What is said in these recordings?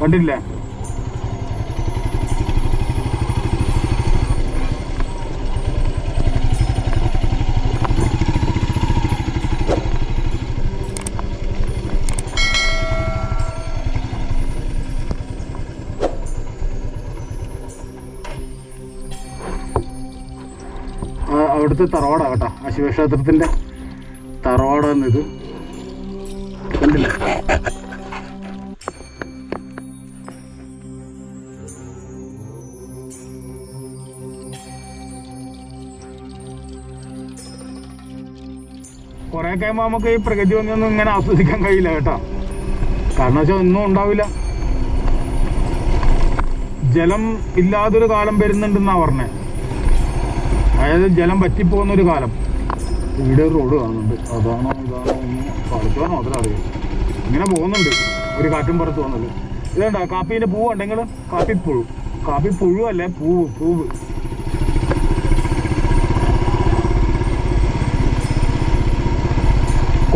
കണ്ടില്ലേ? അവിടുത്തെ തറവാടാ കേട്ടോ. ആ ശിവക്ഷേത്രത്തിന്റെ തറവാടാണ് കണ്ടില്ലേ? കുറെ കഴിയുമ്പോ നമുക്ക് ഈ പ്രകൃതി ഒന്നും ഇങ്ങനെ ആസ്വദിക്കാൻ കഴിയില്ല കേട്ടോ. കാരണം വെച്ചാൽ ഒന്നും ഉണ്ടാവില്ല. ജലം ഇല്ലാതൊരു കാലം വരുന്നുണ്ടെന്നാ പറഞ്ഞേ. അതായത് ജലം പറ്റിപ്പോകുന്ന ഒരു കാലം. ഇവിടെ റോഡ് കാണുന്നുണ്ട്. അതാണോ ഇതാണോ ഒന്ന് പഠിച്ചോ മാത്രം അറിയാം. ഇങ്ങനെ പോകുന്നുണ്ട്. ഒരു കാറ്റും പുറത്ത് പോകുന്നത് ഇതുണ്ടോ കാപ്പീന്റെ പൂവ് ഉണ്ടെങ്കിൽ കാപ്പിപ്പുഴു. കാപ്പിപ്പുഴു അല്ലേ? പൂവ് പൂവ്.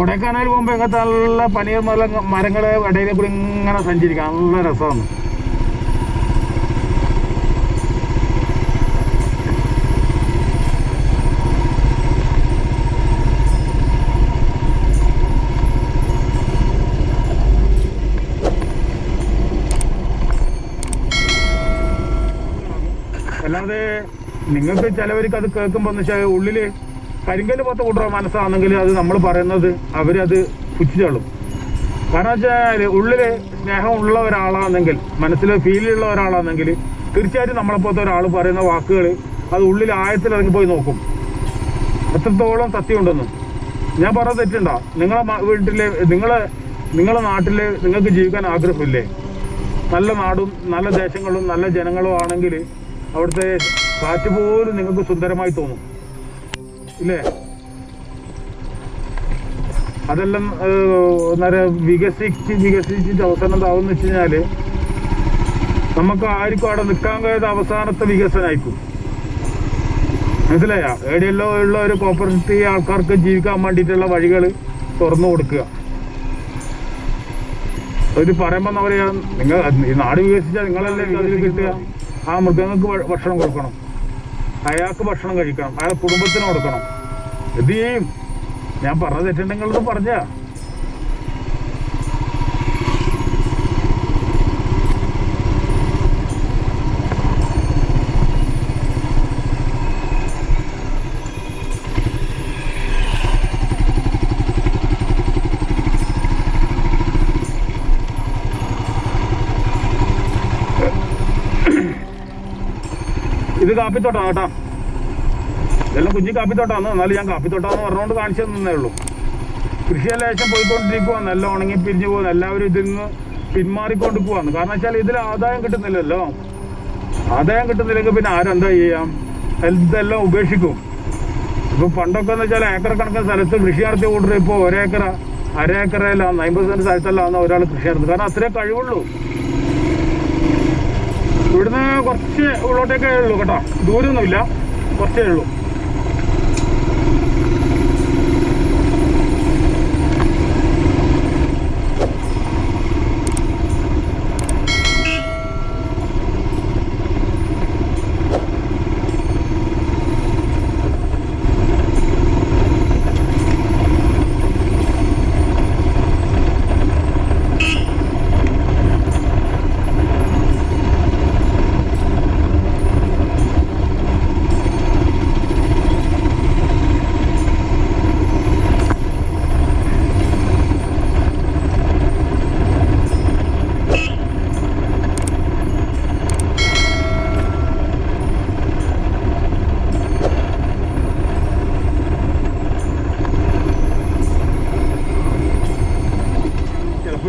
കൊടൈക്കനാൽ പോകുമ്പോൾ ഇങ്ങനത്തെ നല്ല പനീർ മല മരങ്ങളെ ഇടയിൽ കൂടി ഇങ്ങനെ സഞ്ചരിക്കാം. നല്ല രസമാണ്. അല്ലാതെ നിങ്ങൾക്ക് ചിലവർക്ക് അത് കേൾക്കുമ്പോൾ എന്ന് വെച്ചാൽ ഉള്ളിൽ കരിങ്കൽ പോത്ത കൂട്ടുക മനസ്സാണെങ്കിൽ അത് നമ്മൾ പറയുന്നത് അവരത് പുച്ഛിച്ചോളും. കാരണം വെച്ചാൽ ഉള്ളിൽ സ്നേഹമുള്ള ഒരാളാണെങ്കിൽ മനസ്സിൽ ഫീലുള്ള ഒരാളാണെങ്കിൽ തീർച്ചയായിട്ടും നമ്മളെപ്പോലത്തെ ഒരാൾ പറയുന്ന വാക്കുകൾ അത് ഉള്ളിൽ ആഴത്തിൽ ഇറങ്ങി പോയി നോക്കും. എത്രത്തോളം സത്യമുണ്ടെന്നും. ഞാൻ പറഞ്ഞ തെറ്റുണ്ടോ? നിങ്ങളെ വീട്ടിലെ നിങ്ങളെ നിങ്ങളെ നാട്ടിൽ നിങ്ങൾക്ക് ജീവിക്കാൻ ആഗ്രഹമില്ലേ? നല്ല നാടും നല്ല ദേശങ്ങളും നല്ല ജനങ്ങളും ആണെങ്കിൽ അവിടുത്തെ കാറ്റ് പോലും നിങ്ങൾക്ക് സുന്ദരമായി തോന്നും. ഇല്ലേ അതെല്ലാം പറയാ വികസിച്ച് വികസിച്ച് അവസാനം എന്താവെന്ന് വെച്ച് കഴിഞ്ഞാൽ നമുക്ക് ആർക്കും അവിടെ നിൽക്കാൻ കഴിയാത്ത അവസാനത്തെ വികസനമായിരിക്കും മനസ്സിലായ? എവിടെയല്ലോ ഉള്ള ഒരു പ്രോപ്പർട്ടി ആൾക്കാർക്ക് ജീവിക്കാൻ വേണ്ടിയിട്ടുള്ള വഴികൾ തുറന്നു കൊടുക്കുക. ഒരു പറയുമ്പോൾ എന്താ പറയാ നിങ്ങൾ ഈ നാട് വികസിച്ചാൽ നിങ്ങളല്ലേ കിട്ടുക? ആ മൃഗങ്ങൾക്ക് ഭക്ഷണം കൊടുക്കണം. അയാൾക്ക് ഭക്ഷണം കഴിക്കണം അയാൾ കുടുംബത്തിന് കൊടുക്കണം. എന്ത് ചെയ്യും ഞാൻ പറഞ്ഞ തെറ്റുണ്ടെങ്കിൽ പറഞ്ഞ ഇത് കാപ്പിത്തോട്ടാണ് കേട്ടോ. ഇതെല്ലാം കുഞ്ഞു കാപ്പിത്തോട്ടാണ് എന്നാലും ഞാൻ കാപ്പിത്തോട്ടാന്ന് പറഞ്ഞുകൊണ്ട് കാണിച്ചു തന്നേ ഉള്ളൂ. കൃഷിയെല്ലാം ലേശം പോയിക്കൊണ്ടിരിക്കുവാന്ന് എല്ലാം ഉണങ്ങി പിരിഞ്ഞു പോകുന്നു. എല്ലാവരും ഇതിൽ നിന്ന് പിന്മാറിക്കൊണ്ട് പോവാന്ന് കാരണം വെച്ചാൽ ഇതിൽ ആദായം കിട്ടുന്നില്ലല്ലോ. ആദായം കിട്ടുന്നില്ലെങ്കിൽ പിന്നെ ആരെന്താ ചെയ്യാം? ഇതെല്ലാം ഉപേക്ഷിക്കും. ഇപ്പൊ പണ്ടൊക്കെ എന്ന് വെച്ചാൽ ഏക്കർ കണക്കിന് സ്ഥലത്ത് കൃഷി നടത്തി കൂട്ടർ ഇപ്പോൾ ഒരേക്കറ അരേക്കറയിലാണ് അമ്പത് സെന്റ് സ്ഥലത്തല്ലാന്ന് ഒരാൾ കൃഷി നടത്തുന്നത് കാരണം അത്രേ കഴിവുള്ളൂ. ഇവിടുന്ന് കുറച്ച് ഉള്ളോട്ടേക്കേ ഉള്ളൂ കേട്ടോ. ദൂരമൊന്നുമില്ല കുറച്ചേ ഉള്ളൂ.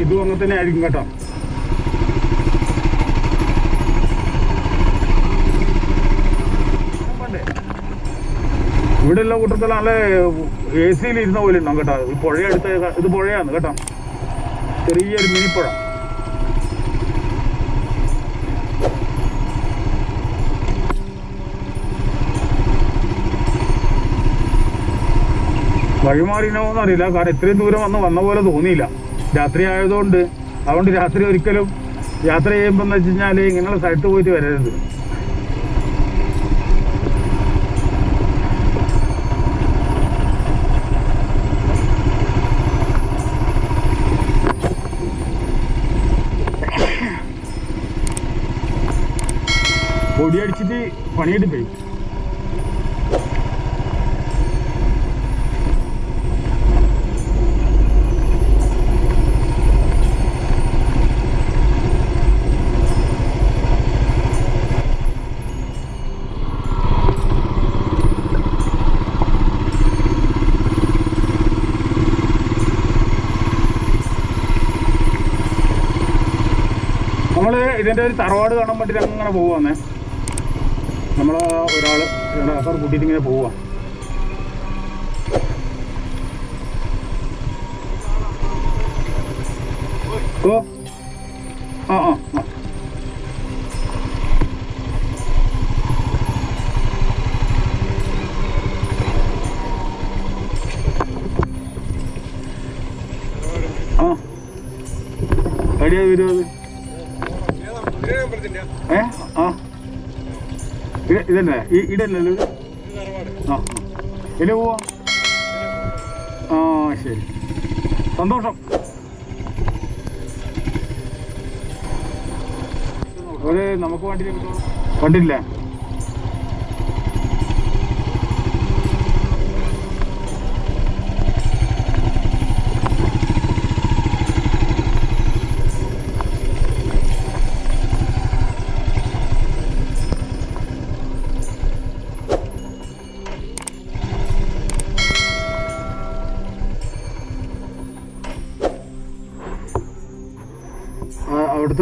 ഇതും അങ്ങനെ തന്നെ ആയിരിക്കും കേട്ടോ. ഇവിടെ ഉള്ള കൂട്ടത്തിൽ നല്ല എ സിയിൽ ഇരുന്ന പോലെ ഉണ്ടാവും കേട്ടോ. ഈ പുഴ എടുത്ത ഇത് പുഴയാണ് കേട്ടോ. ചെറിയൊരു മിനിപ്പുഴ വഴിമാറിനോ എന്നറിയില്ല. കാരണം ഇത്രയും ദൂരം വന്ന് വന്ന പോലെ തോന്നിയില്ല. രാത്രി ആയതുകൊണ്ട് അതുകൊണ്ട് രാത്രി ഒരിക്കലും യാത്ര ചെയ്യുമ്പോൾ എന്ന് വെച്ച് കഴിഞ്ഞാൽ ഇങ്ങനെയുള്ള സ്ഥലത്ത് പോയിട്ട് വരരുത്. പൊടിയടിച്ചിട്ട് പണിയെടുക്കേ. ഇതിന്റെ ഒരു തറവാട് കാണാൻ വേണ്ടി അങ്ങനെ പോവാന്നെ. നമ്മൾ ഒരാൾ രണ്ട് ആൾക്കാർ കൂട്ടിയിട്ട് ഇങ്ങനെ പോവാ. ഓ. ആ ആ ആ. അടിയാ ആ ഏ? ആ. ഇത് ഇതല്ലേ? ഈ ഇതല്ലല്ലോ ഇത്? ആ ഇതിൽ പോവാ. ആ ശരി. സന്തോഷം. ഒരു നമുക്ക് വണ്ടി വണ്ടിയില്ലേ?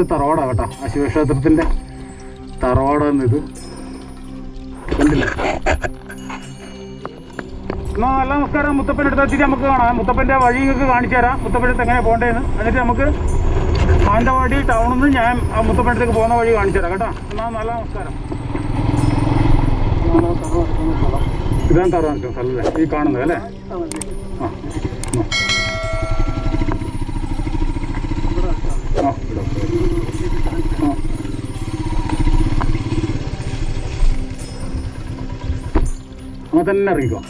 അവിടുത്തെ തറവാടാ കേട്ടോ. ആ ശിവക്ഷേത്രത്തിന്റെ തറവാടാന്നിത് ഇത് കണ്ടില്ല? എന്നാ നല്ല നമസ്കാരം. മുത്തപ്പന്റെ അടുത്ത് എത്തിയിട്ട് നമുക്ക് കാണാം. മുത്തപ്പന്റെ വഴി നിങ്ങൾക്ക് കാണിച്ചു തരാം. മുത്തപ്പന്റെ അടുത്ത് എങ്ങനെ പോകേണ്ടതെന്ന്. എന്നിട്ട് നമുക്ക് മാനന്തവാടി ടൗണിൽ നിന്ന് ഞാൻ മുത്തപ്പന്റെ അടുത്തേക്ക് പോകുന്ന വഴി കാണിച്ചു തരാം കേട്ടോ. എന്നാ നല്ല നമസ്കാരം. ഇതാണ് തറ നിൽക്കുന്ന സ്ഥലം അല്ലേ? ഈ കാണുന്നത് അല്ലേ. ആ ഇവിടെ ആ അങ്ങനെ തന്നെ ഇറങ്ങിക്കോ.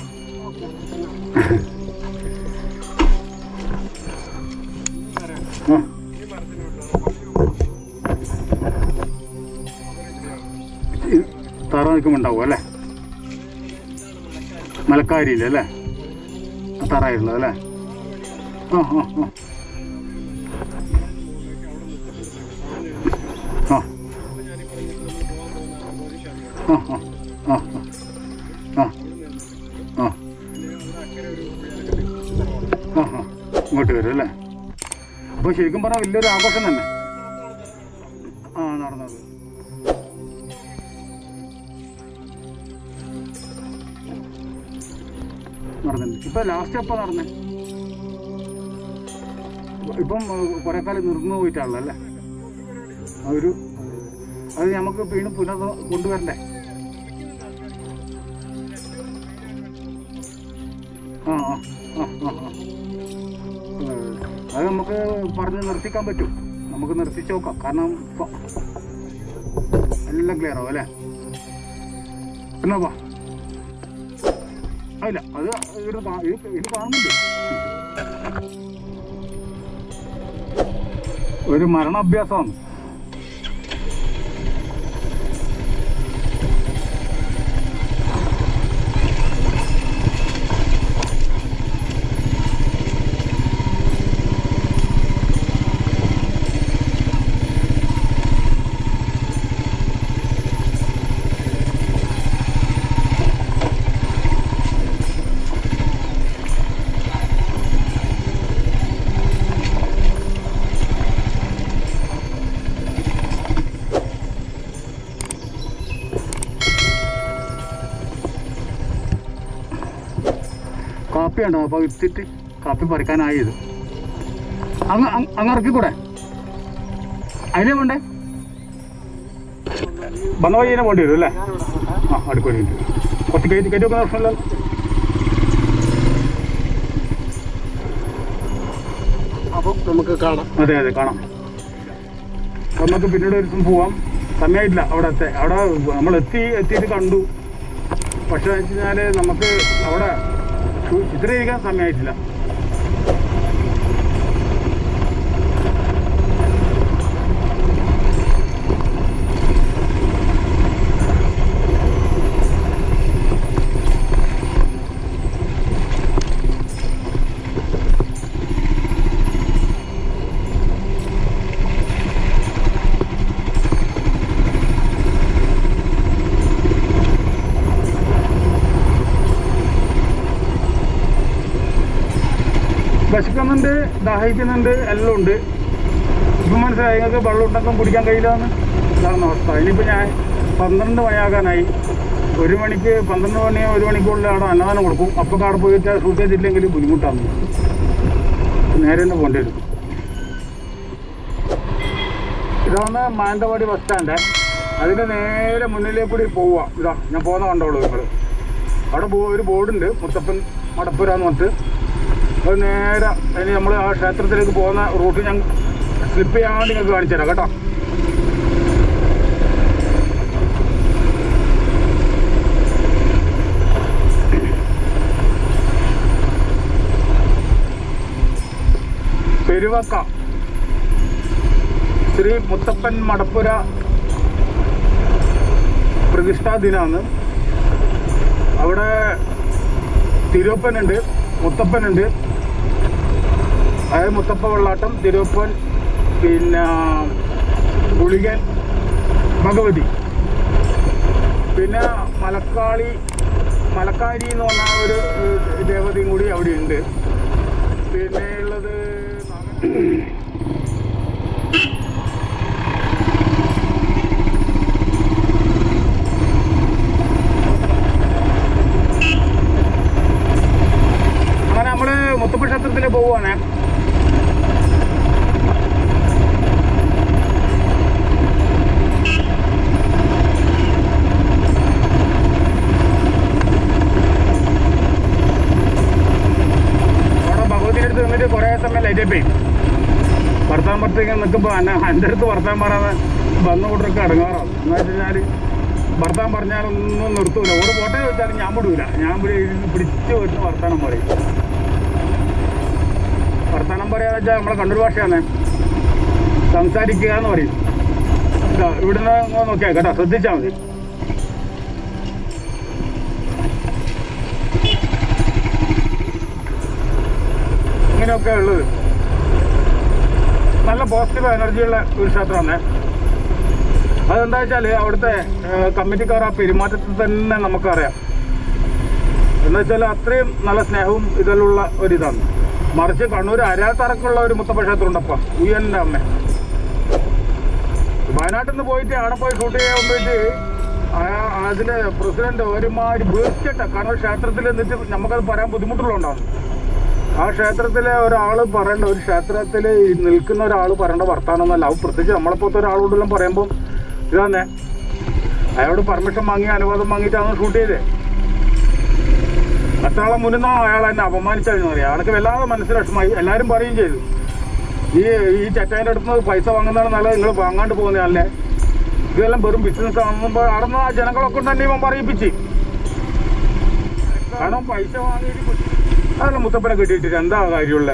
തറ നിൽക്കുമ്പോണ്ടാവും അല്ലേ? മലക്കാരിയില്ല അല്ലേ? ആ അല്ലേ? ആ. ആ ആ. ആ ആ. ഇങ്ങോട്ട് വരും അല്ലേ? അപ്പോൾ ശരിക്കും പറഞ്ഞാൽ വലിയൊരു ആഘോഷം തന്നെ. ആ നടന്നത് നടന്നു. ഇപ്പൊ ലാസ്റ്റ് എപ്പോ നടന്നേ? ഇപ്പം കുറെ കാലം നിർന്നു പോയിട്ടാണല്ലോ അല്ലേ? ഒരു അത് നമുക്ക് വീണ്ടും പുനർ കൊണ്ടുവരണ്ടേ? പറഞ്ഞ് നിർത്തിക്കാൻ പറ്റും. നമുക്ക് നിർത്തിച്ച് നോക്കാം. കാരണം എല്ലാം ക്ലിയർ ആവും അല്ലേ? എന്നാ പോ അല്ല അത് ഇവിടെ കാ- ഇത് കാണുന്നുണ്ട്. ഒരു മരണാഭ്യാസമാണ് കാപ്പി ഉണ്ടോ അപ്പൊ വിത്തിട്ട് കാപ്പി പറിക്കാനായത്. അങ്ങ് അങ്ങ് അങ്ങ് ഇറക്കിക്കൂടെ? അതിലേ വേണ്ടേ വന്ന വഴി തന്നെ വേണ്ടി വരും അല്ലേ? ആ അടുക്ക കുറച്ച് കയറ്റി കയറ്റി വെക്കുന്ന പ്രശ്നമില്ല. നമുക്ക് കാണാം. അതെ അതെ കാണാം. നമുക്ക് പിന്നീട് ഒരു ദിവസം പോവാം. സമയമായിട്ടില്ല അവിടെ അവിടെ നമ്മൾ എത്തി എത്തിയിട്ട് കണ്ടു. പക്ഷെ വെച്ച് കഴിഞ്ഞാൽ നമുക്ക് അവിടെ इकडे का सांगायला വിശക്കുന്നുണ്ട് ദാഹിക്കുന്നുണ്ട് എല്ലാം ഉണ്ട്. ഇപ്പം മനസ്സിലായി നിങ്ങൾക്ക് വെള്ളം ഉണ്ടാക്കാൻ കുടിക്കാൻ കഴിയില്ലെന്ന്? ഇതാണ് അവസ്ഥ. ഇനിയിപ്പോൾ ഞാൻ പന്ത്രണ്ട് മണിയാകാനായി. ഒരു മണിക്ക് പന്ത്രണ്ട് മണി ഒരു മണിക്കുള്ളിൽ അവിടെ അന്നദാനം കൊടുക്കും. അപ്പോൾ കാട് പോയിട്ട് സൂക്ഷിച്ച് ചെയ്തില്ലെങ്കിൽ ബുദ്ധിമുട്ടാണ്. നേരെ തന്നെ പോകേണ്ടി വരും. ഇതാണ് മാനന്തവാടി ബസ് സ്റ്റാൻഡ്. അതിന്റെ നേരെ മുന്നിലേക്ക് കൂടി പോവുക. ഇതാ ഞാൻ പോകുന്ന കണ്ടോളൂ നിങ്ങൾ അവിടെ ഒരു ബോർഡുണ്ട് മുത്തപ്പൻ മടപ്പുര എന്ന് പറഞ്ഞിട്ട്. അത് നേരെ അതിന് നമ്മൾ ആ ക്ഷേത്രത്തിലേക്ക് പോകുന്ന റൂട്ട് ഞാൻ സ്ലിപ്പ് ചെയ്യാണ്ട് നിങ്ങൾക്ക് കാണിച്ചു തരാം കേട്ടോ. പെരുവക്ക. ശ്രീ മുത്തപ്പൻ മടപ്പുര പ്രതിഷ്ഠാ ദിനാണ്. അവിടെ തിരുവപ്പനുണ്ട് മുത്തപ്പനുണ്ട്. അതായത് മുത്തപ്പ വെള്ളാട്ടം തിരുവപ്പൻ പിന്നെ ഗുളികൻ ഭഗവതി. പിന്നെ മലക്കാളി മലക്കാരി എന്ന് പറഞ്ഞ ഒരു ദേവതയും കൂടി അവിടെയുണ്ട്. പിന്നെ ഉള്ളത് അങ്ങനെ നമ്മൾ മുത്തപ്പ ക്ഷേത്രത്തിൽ പോവുകയാണേ അവിടെ ഭഗവതിയുടെ അടുത്ത് നിന്നിട്ട് കുറേ സമയം ലൈറ്റ് പോയി വർത്താൻ പറ്റിങ്ങനെ നിൽക്കുമ്പോൾ എന്നെ അടുത്ത് വർത്താൻ പറയാതെ വന്നു കൂട്ടർക്ക് അടങ്ങാറാണ് എന്ന് വെച്ച് കഴിഞ്ഞാൽ വർത്താൻ പറഞ്ഞാലൊന്നും നിർത്തൂല. ഓട് പോട്ടെ ചോദിച്ചാലും ഞാൻ വിടൂല. ഞാൻ പിടിച്ചു വെച്ച് വർത്താനം പറയും. വർത്താനം പറയാന്ന് വെച്ചാൽ നമ്മളെ കണ്ണൂർ ഭാഷയാണ്. സംസാരിക്കുക എന്ന് പറയും ഇവിടുന്ന് നോക്കിയാൽ കേട്ടോ. ശ്രദ്ധിച്ചാൽ മതി. ഇങ്ങനെയൊക്കെ ഉള്ളത്. നല്ല പോസിറ്റീവ് എനർജിയുള്ള ഒരു ക്ഷേത്രമാണ് അതെന്താ വെച്ചാൽ അവിടുത്തെ കമ്മിറ്റിക്കാർ ആ പെരുമാറ്റത്തിൽ തന്നെ നമുക്കറിയാം. എന്ന് വെച്ചാൽ അത്രയും നല്ല സ്നേഹവും ഇതിലുള്ള ഒരിതാണ് മറിച്ച് കണ്ണൂർ അരാത്തറക്കുള്ള ഒരു മുത്തപ്പ ക്ഷേത്രം ഉണ്ടപ്പ ഉയ്യന്റെ അമ്മ. വയനാട്ടിൽ നിന്ന് പോയിട്ട് അവിടെ പോയി ഷൂട്ട് ചെയ്യാൻ പോയിട്ട് അതിലെ പ്രസിഡന്റ് ഒരുമാതിരി വീർച്ചിട്ട കാരണം ക്ഷേത്രത്തിൽ എന്നിട്ട് നമുക്കത് പറയാൻ ബുദ്ധിമുട്ടുള്ളതുകൊണ്ടാണ്. ആ ക്ഷേത്രത്തിലെ ഒരാൾ പറയേണ്ട ഒരു ക്ഷേത്രത്തിൽ നിൽക്കുന്ന ഒരാൾ പറയേണ്ട വർത്താനം എന്നല്ല അത് പ്രത്യേകിച്ച് നമ്മളെപ്പോലത്തെ ഒരാളോടെല്ലാം പറയുമ്പോൾ ഇതാന്നെ. അയാളോട് പെർമിഷൻ വാങ്ങി അനുവാദം വാങ്ങിയിട്ടാണ് ഷൂട്ട് ചെയ്തേ. മറ്റാളെ മുന്നിന്നോ അയാൾ എന്നെ അപമാനിച്ചു അറിയാം അയാൾക്ക് വല്ലാതെ മനസ്സിൽ വിഷമായി എല്ലാവരും പറയുകയും ചെയ്തു. ഈ ഈ ചറ്റേന്റെ അടുത്ത് നിന്ന് പൈസ വാങ്ങുന്നതാണ് നല്ലത്. നിങ്ങൾ വാങ്ങാണ്ട് പോകുന്നതല്ലേ ഇതെല്ലാം വെറും ബിസിനസ് ആണെന്നുമ്പോൾ നിന്ന് ആ ജനങ്ങളൊക്കെ തന്നെ ഇവൻ പറയിപ്പിച്ച്. കാരണം പൈസ വാങ്ങിയിട്ട് അതല്ല മുത്തപ്പനെ കിട്ടിയിട്ട് എന്താ കാര്യമുള്ള?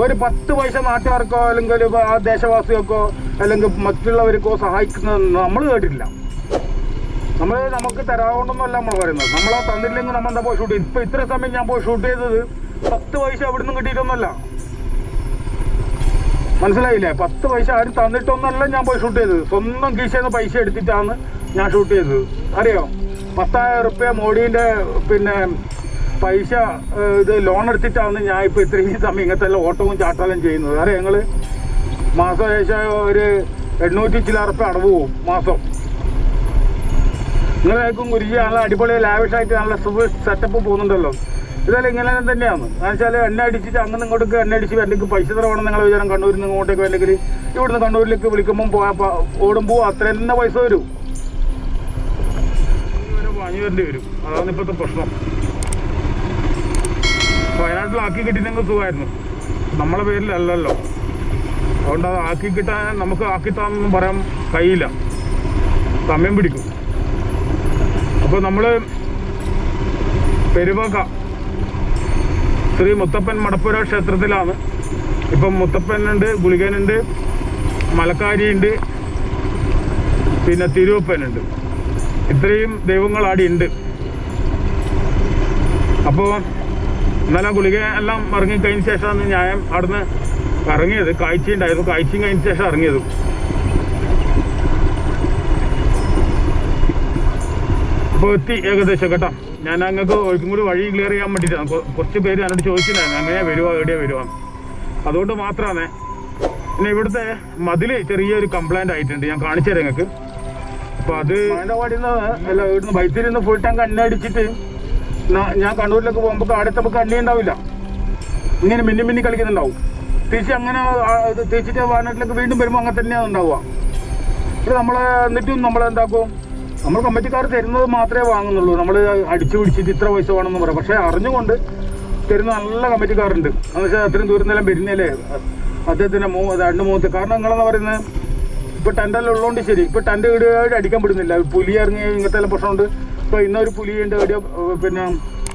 ഒരു പത്ത് പൈസ നാട്ടുകാർക്കോ അല്ലെങ്കിൽ ആ ദേശവാസികൾക്കോ അല്ലെങ്കിൽ മറ്റുള്ളവർക്കോ സഹായിക്കുന്നത് നമ്മൾ കേട്ടിട്ടില്ല. നമ്മൾ നമുക്ക് തരാവുണ്ടെന്നല്ല നമ്മൾ പറയുന്നത്. നമ്മൾ തന്നില്ലെങ്കിൽ നമ്മൾ എന്താ പോയി ഷൂട്ട് ഇപ്പൊ ഇത്ര സമയം ഞാൻ പോയി ഷൂട്ട് ചെയ്തത് പത്ത് പൈസ അവിടെ നിന്ന് കിട്ടിയിട്ടൊന്നുമല്ല. മനസ്സിലായില്ലേ? പത്ത് പൈസ ആരും തന്നിട്ടൊന്നല്ല ഞാൻ പോയി ഷൂട്ട് ചെയ്തത്. സ്വന്തം കീശയിൽ നിന്ന് പൈസ എടുത്തിട്ടാണ് ഞാൻ ഷൂട്ട് ചെയ്തത്. അറിയോ? പത്തായിരം റുപ്യ മോഡീന്റെ പിന്നെ പൈസ ഇത് ലോൺ എടുത്തിട്ടാണ് ഞാൻ ഇപ്പോൾ ഇത്രയും സമയം ഇങ്ങനത്തെ ഓട്ടവും ചാട്ടാലും ചെയ്യുന്നത്. അറിയാം ഞങ്ങൾ മാസം ഏകദേശം ഒരു എണ്ണൂറ്റി ചില റുപ്യ അടവ് പോവും മാസം. നിങ്ങളേക്കും കുരിശി നല്ല അടിപൊളി ലാവിഷായിട്ട് നല്ല സുഖ സെറ്റപ്പ് പോകുന്നുണ്ടല്ലോ. ഇതെല്ലാം ഇങ്ങനെ തന്നെയാണ്. എന്ന് വെച്ചാൽ എണ്ണ അടിച്ചിട്ട് അങ്ങനെ ഇങ്ങോട്ടേക്ക് എണ്ണ അടിച്ച് അല്ലെങ്കിൽ പൈസ തരവണം നിങ്ങളെ വിചാരം കണ്ണൂരിൽ നിന്ന് ഇങ്ങോട്ടേക്ക് അല്ലെങ്കിൽ ഇവിടുന്ന് കണ്ണൂരിലേക്ക് വിളിക്കുമ്പോൾ പോയാൽ ഓടുമ്പോൾ അത്ര തന്നെ പൈസ വരും. വാങ്ങി വരേണ്ടി വരും. അതാണ് ഇപ്പോഴത്തെ പ്രശ്നം. വയനാട്ടിലാക്കി കിട്ടിയിട്ടെങ്കിൽ സുഖമായിരുന്നു. നമ്മളെ പേരിലല്ലല്ലോ. അതുകൊണ്ട് അത് ആക്കി കിട്ടാൻ നമുക്ക് ആക്കിത്താന്നൊന്നും പറയാൻ കഴിയില്ല. സമയം പിടിക്കും. അപ്പോൾ നമ്മൾ പെരുവക ശ്രീ മുത്തപ്പൻ മടപ്പുര ക്ഷേത്രത്തിലാണ്. ഇപ്പം മുത്തപ്പനുണ്ട് ഗുളികനുണ്ട് മലക്കാരിയുണ്ട് പിന്നെ തിരുവപ്പനുണ്ട്. ഇത്രയും ദൈവങ്ങൾ ആടി ഉണ്ട് അപ്പോൾ ഇന്നലെ ഗുളിക എല്ലാം ഇറങ്ങിക്കഴിഞ്ഞ ശേഷമാണ് ഞാൻ അവിടുന്ന് ഇറങ്ങിയത്. കാഴ്ച ഉണ്ടായിരുന്നു. കാഴ്ചയും കഴിഞ്ഞ ശേഷം ഇറങ്ങിയത്. അപ്പോൾ എത്തി ഏകദേശം കേട്ടോ. ഞാൻ അങ്ങക്ക് ഒരിക്കും കൂടി വഴി ക്ലിയർ ചെയ്യാൻ വേണ്ടിയിട്ടാണ് കുറച്ച് പേര് എന്നോട് ചോദിച്ചിട്ടുണ്ടായിരുന്നു. അങ്ങനെ വരുവാ എവിടെയാ വരുവാ? അതുകൊണ്ട് മാത്രമാണ് പിന്നെ ഇവിടുത്തെ മതിൽ ചെറിയൊരു കംപ്ലൈന്റ് ആയിട്ടുണ്ട്. ഞാൻ കാണിച്ചു തരാം നിങ്ങൾക്ക് അപ്പൊ അത് മാനന്തവാടിന്ന് അല്ല ഇവിടുന്ന് ഫുൾ ടൈം കണ്ണടിച്ചിട്ട് ഞാൻ കണ്ണൂരിലേക്ക് പോകുമ്പോൾ ആടെത്തുമ്പോൾ കണ്ണി ഉണ്ടാവില്ല. ഇങ്ങനെ മിന്നി മിന്നി കളിക്കുന്നുണ്ടാവും. തിരിച്ച് അങ്ങനെ തിരിച്ചിട്ട് വയനാട്ടിലേക്ക് വീണ്ടും വരുമ്പോൾ അങ്ങനെ തന്നെയാണ് ഉണ്ടാവുക. ഇത് നമ്മൾ എന്നിട്ടും നമ്മൾ എന്താക്കും? നമ്മൾ കമ്മിറ്റിക്കാർ തരുന്നത് മാത്രമേ വാങ്ങുന്നുള്ളൂ. നമ്മൾ അടിച്ചു പിടിച്ചിട്ട് ഇത്ര പൈസ വേണമെന്ന് പറയാം. പക്ഷേ അറിഞ്ഞുകൊണ്ട് തരുന്ന നല്ല കമ്മിറ്റിക്കാരുണ്ട്. എന്ന് വെച്ചാൽ അത്രയും ദൂരം നിലം വരുന്നില്ലേ അദ്ദേഹത്തിന്റെ മൂ രണ്ട് മൂത്ത്. കാരണം നിങ്ങളെന്ന് പറയുന്നത് ഇപ്പോൾ ടെന്റെല്ലാം ഉള്ളതുകൊണ്ട് ശരി. ഇപ്പോൾ ടെന്റ് വീടുകായിട്ട് അടിക്കാൻ പെടുന്നില്ല. പുലി ഇറങ്ങി ഇങ്ങനത്തെ എല്ലാം പ്രശ്നമുണ്ട്. ഇപ്പൊ ഇന്നൊരു പുലിയുണ്ട് ഒരു പിന്നെ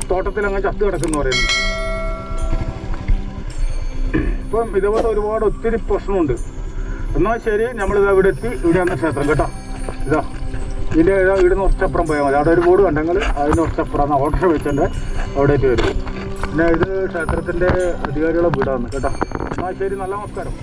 തോട്ടത്തിൽ അങ്ങ് ചത്ത് കിടക്കുന്നു പറയുന്നു. ഇപ്പം ഇതുപോലത്തെ ഒരുപാട് ഒത്തിരി പ്രശ്നമുണ്ട്. എന്നാൽ ശരി നമ്മൾ നമ്മളിതാ ഇവിടെ എത്തി. ഇവിടെയാണ് ക്ഷേത്രം കേട്ടോ. ഇതാ. ഇതിന്റെ ഇതാ ഇവിടുന്ന് ഒറ്റപ്പുറം പോയാൽ മതി. അവിടെ ഒരു ബോർഡ് കണ്ടെങ്കിൽ അതിന് ഒറ്റപ്പുറം വെച്ചിട്ട് വെച്ചിട്ടുണ്ട് അവിടേക്ക് വരും പിന്നെ ഇത് ക്ഷേത്രത്തിന്റെ അധികാരികളെ വീടാണ് കേട്ടോ. എന്നാൽ ശരി നല്ല നമസ്കാരം.